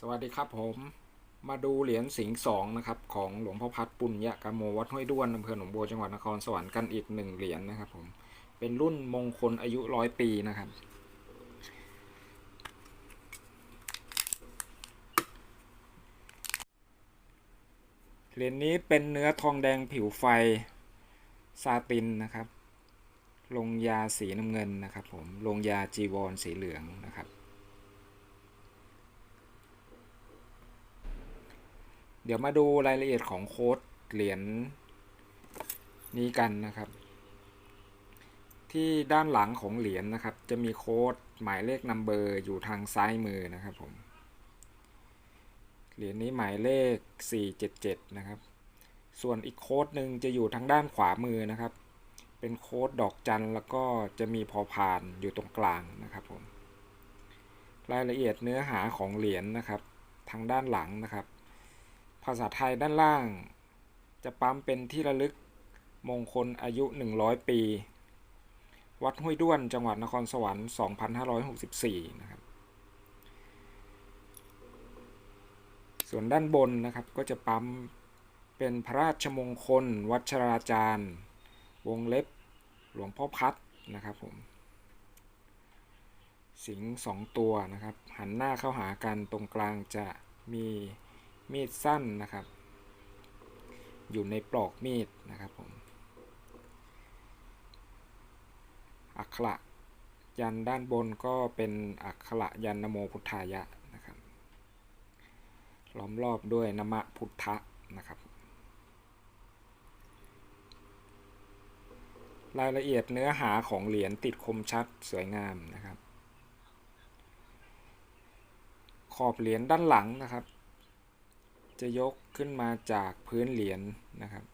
สวัสดีครับผมมาดูเหรียญสิงห์สองนะครับของหลวงพ่อพัดปุญญกามโมวัดห้วยด้วนอำเภอหนองบัวจังหวัดนครสวรรค์กันอีกหนึ่งเหรียญนะครับผมเป็นรุ่นมงคลอายุร้อยปีนะครับ เหรียญนี้เป็นเนื้อทองแดงผิวไฟซาตินนะครับ ลงยาสีน้ำเงินนะครับผมลงยาจีวรสีเหลืองนะครับ เดี๋ยวมาดูรายละเอียดของโค้ดเหรียญนี้กันนะครับ ที่ด้านหลังของเหรียญนะครับ จะมีโค้ดหมายเลขนัมเบอร์อยู่ทางซ้ายมือนะครับผมเหรียญนี้หมายเลข 477 นะครับ ส่วนอีกโค้ดหนึ่งจะอยู่ทางด้านขวามือนะครับ เป็นโค้ดดอกจันแล้วก็จะมีพอพานอยู่ตรงกลางนะครับผม รายละเอียดเนื้อหาของเหรียญนะครับ ทางด้านหลังนะครับ ภาษาไทยด้านล่าง จะปั๊มเป็นที่ระลึกมงคลอายุ 100 ปี วัดห้วยด้วนจังหวัดนครสวรรค์ 2564 นะครับ ส่วนด้านบนนะครับก็จะปั๊มเป็นพระราชมงคล วัชราจารย์ วงเล็บหลวงพ่อพัดนะครับผมสิงสองตัวนะครับ หันหน้าเข้าหากันตรงกลางจะมี มีดสั้นนะครับ อยู่ในปลอกมีดนะครับผมอักขระยันด้านบนก็เป็นอักขระยันนโมพุทธายะนะครับล้อมรอบด้วยนมะพุทธะนะครับ รายละเอียดเนื้อหาของเหรียญติดคมชัดสวยงามนะครับ ขอบเหรียญด้านหลังนะครับ จะยกขึ้นมาจากพื้นเหรียญนะครับ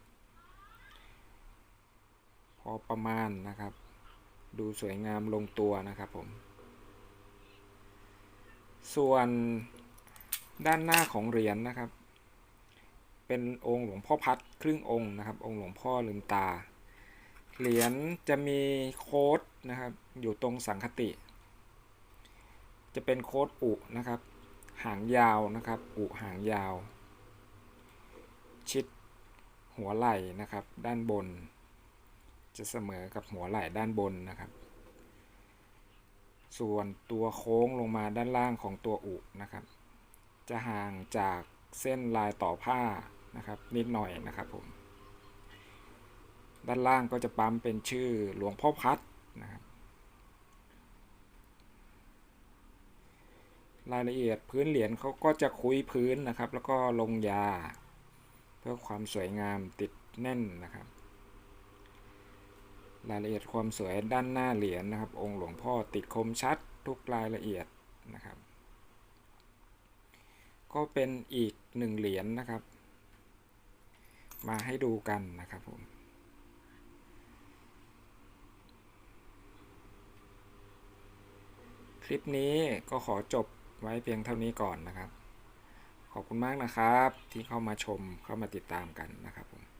พอประมาณนะครับ ดูสวยงามลงตัวนะครับผม ส่วนด้านหน้าของเหรียญนะครับ เป็นองค์หลวงพ่อพัดครึ่งองค์นะครับ องค์หลวงพ่อลืมตา เหรียญจะมีโค้ดนะครับ อยู่ตรงสังคติ จะเป็นโค้ดอุนะครับ หางยาวนะครับ อุหางยาว ชิดหัวไหล่นะครับ ด้านบน จะเสมอกับหัวไหล่ด้านบนนะครับ ส่วนตัวโค้งลงมาด้านล่างของตัวอุนะครับ จะห่างจากเส้นลายต่อผ้านะครับ นิดหน่อยนะครับผม ด้านล่างก็จะปั๊มเป็นชื่อหลวงพ่อพัดนะครับรายละเอียดพื้นเหรียญเขาก็จะคุยพื้นนะครับ แล้วก็ลงยา เพื่อความสวยงามติดแน่นนะครับ รายละเอียดความสวยด้านหน้าเหรียญนะครับ องค์หลวงพ่อติดคมชัดทุกรายละเอียดนะครับ ก็เป็นอีกหนึ่งเหรียญนะครับ มาให้ดูกันนะครับผมคลิปนี้ก็ขอจบไว้เพียงเท่านี้ก่อนนะครับ ขอบคุณมากนะครับ ที่เข้ามาชมเข้ามาติดตามกันนะครับผม